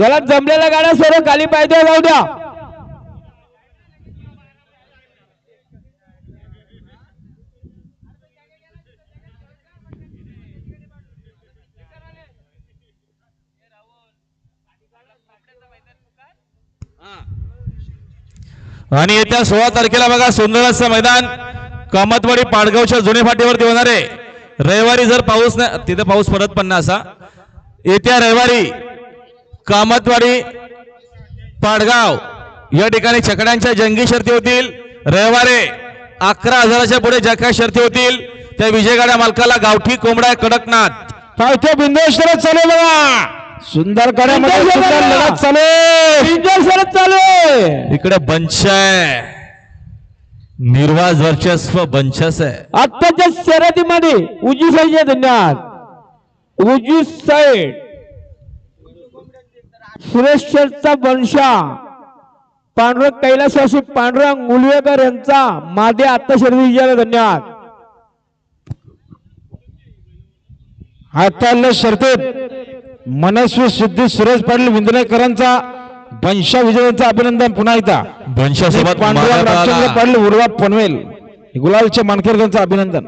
चला जमलेल्या गाड्या सर्व खाली पाहिजे जाऊ द्या. आणि येत्या सोळा तारखेला बघा सुंदर असं मैदान कामतवाडी पाडगावच्या जुने फाटीवरती होणार आहे. रविवारी जर पाऊस नाही तिथे पाऊस पडत पण ना असा. येत्या रविवारी कामतवाडी पाडगाव या ठिकाणी छकड्यांच्या जंगी शर्ती होतील. रविवारी अकरा हजाराच्या पुढे ज्या काय शर्ती होतील त्या विजयगाड्या मालकाला गावठी कोंबडा कडकनाथ. पावथे बिंदेश्वर चालू बघा. सुंदर गड्यामध्ये बिंदेश्वर सुंदर बघा. लढत चालू इंजन सरत चालू आहे. इकडे बंच आहे. निर्वाज वर्चस्व बंचस आहे. आत्ताच्या शर्यतीमध्ये उजी साईडचे धन्यवाद. उजी साईड. सुरेश शेठचा वंशा पांडुरंग कैलासवासी पांडुरंग मुलवेकर यांचा मादे आत्ता शर्यती विजयाला धन्यवाद. हाताळल्या शर्तेत मनस्वी सिद्धी सुरेश पाटील विंदलेकरांचा वंशा विजयांचं अभिनंदन पुन्हा एकदा. वंशासोबत पांडुरंग रामचंद्र. पाटील उर्वा पनवेल गुलालच्या मानकरकरांचं अभिनंदन.